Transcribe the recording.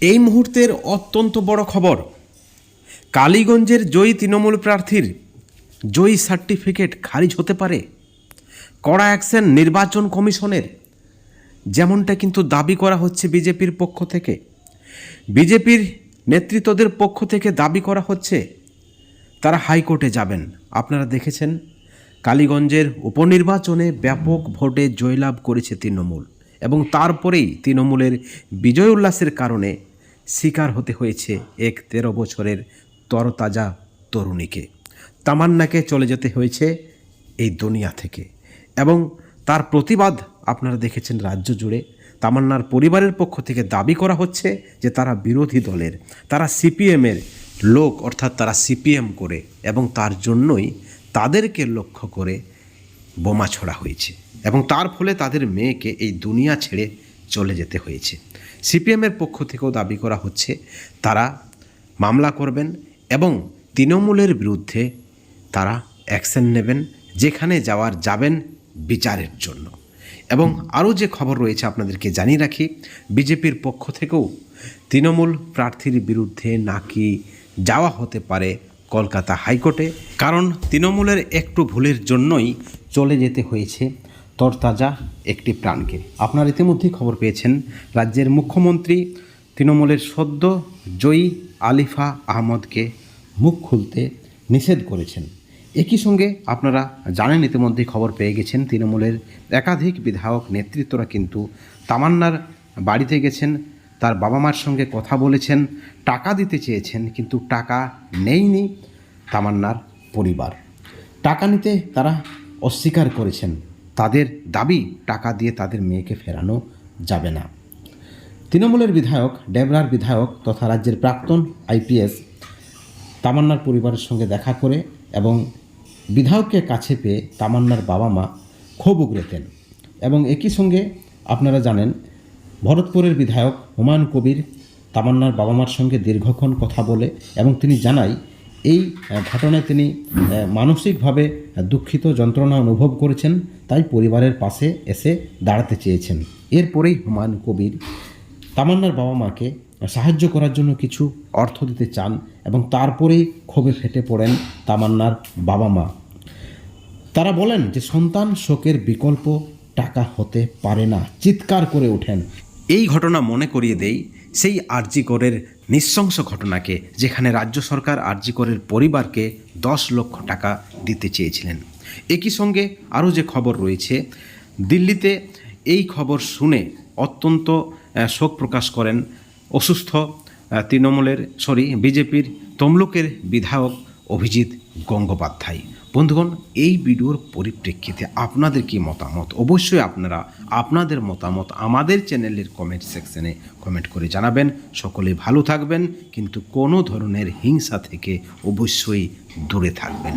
এই মুহূর্তের অত্যন্ত বড় খবর। কালীগঞ্জের জয়ী তৃণমূল প্রার্থীর জয়ী সার্টিফিকেট খারিজ হতে পারে। কড়া অ্যাকশন নির্বাচন কমিশনের। যেমনটা কিন্তু দাবি করা হচ্ছে বিজেপির পক্ষ থেকে। বিজেপির নেতৃত্বদের পক্ষ থেকে দাবি করা হচ্ছে, তারা হাইকোর্টে যাবেন। আপনারা দেখেছেন, কালীগঞ্জের উপনির্বাচনে ব্যাপক ভোটে জয়লাভ করেছে তৃণমূল এবং তারপরেই তৃণমূলের বিজয় উল্লাসের কারণে শিকার হতে হয়েছে এক তেরো বছরের তরতাজা তরুণীকে। তামান্নাকে চলে যেতে হয়েছে এই দুনিয়া থেকে এবং তার প্রতিবাদ আপনারা দেখেছেন রাজ্য জুড়ে। তামান্নার পরিবারের পক্ষ থেকে দাবি করা হচ্ছে যে তারা বিরোধী দলের, তারা সিপিএমের লোক অর্থাৎ তারা সিপিএম করে এবং তার জন্যই তাদেরকে লক্ষ্য করে বোমা ছড়া হয়েছে এবং তার ফলে তাদের মেয়েকে এই দুনিয়া ছেড়ে চলে যেতে হয়েছে। সিপিএমের পক্ষ থেকেও দাবি করা হচ্ছে, তারা মামলা করবেন এবং তৃণমূলের বিরুদ্ধে তারা অ্যাকশন নেবেন, যেখানে যাওয়ার যাবেন বিচারের জন্য। এবং আরও যে খবর রয়েছে আপনাদেরকে জানিয়ে রাখি, বিজেপির পক্ষ থেকেও তৃণমূল প্রার্থীর বিরুদ্ধে নাকি যাওয়া হতে পারে কলকাতা হাইকোর্টে, কারণ তৃণমূলের একটু ভুলের জন্যই চলে যেতে হয়েছে। তরতাজা একটি প্রাণকে। আপনারা ইতিমধ্যেই খবর পেয়েছেন, রাজ্যের মুখ্যমন্ত্রী তৃণমূলের সদ্য জয়ী আলিফা আহমদকে মুখ খুলতে নিষেধ করেছেন। একই সঙ্গে আপনারা জানেন ইতিমধ্যেই খবর পেয়ে গেছেন, তৃণমূলের একাধিক বিধায়ক নেতৃত্বরা কিন্তু তামান্নার বাড়িতে গেছেন, তার বাবা মার সঙ্গে কথা বলেছেন, টাকা দিতে চেয়েছেন, কিন্তু টাকা নেইনি তামান্নার পরিবার। টাকা নিতে তারা অস্বীকার করেছেন। তাদের দাবি টাকা দিয়ে তাদের মেয়েকে ফেরানো যাবে না। তৃণমূলের বিধায়ক, ডেবরার বিধায়ক তথা রাজ্যের প্রাক্তন আইপিএস তামান্নার পরিবারের সঙ্গে দেখা করে এবং বিধায়ককে কাছে পেয়ে তামান্নার বাবা মা ক্ষোভ উগড়েতেন এবং একই সঙ্গে আপনারা জানেন, ভরতপুরের বিধায়ক হুমায়ুন কবির তামান্নার বাবা মার সঙ্গে দীর্ঘক্ষণ কথা বলে এবং তিনি জানাই এই ঘটনায় তিনি মানসিকভাবে দুঃখিত যন্ত্রণা অনুভব করেছেন, তাই পরিবারের পাশে এসে দাঁড়াতে চেয়েছেন। এরপরেই হুমায়ুন কবির তামান্নার বাবা মাকে সাহায্য করার জন্য কিছু অর্থ দিতে চান এবং তারপরেই ক্ষোভে ফেটে পড়েন তামান্নার বাবা মা। তারা বলেন যে, সন্তান শোকের বিকল্প টাকা হতে পারে না। চিৎকার করে ওঠেন। এই ঘটনা মনে করিয়ে দেই, সেই আরজিকরের নৃশংস ঘটনাকে যেখানে রাজ্য সরকার আরজিকরের পরিবারকে দশ লক্ষ টাকা দিতে চেয়েছিলেন। একই সঙ্গে আরও যে খবর রয়েছে, দিল্লিতে এই খবর শুনে অত্যন্ত শোক প্রকাশ করেন অসুস্থ তৃণমূলের সরি বিজেপির তমলুকের বিধায়ক অভিজিৎ গঙ্গোপাধ্যায়। বন্ধুগণ, এই ভিডিওর পরিপ্রেক্ষিতে আপনাদের কি মতামত? অবশ্যই আপনারা আপনাদের মতামত আমাদের চ্যানেলের কমেন্ট সেকশনে কমেন্ট করে জানাবেন। সকলে ভালো থাকবেন, কিন্তু কোনো ধরনের হিংসা থেকে অবশ্যই দূরে থাকবেন।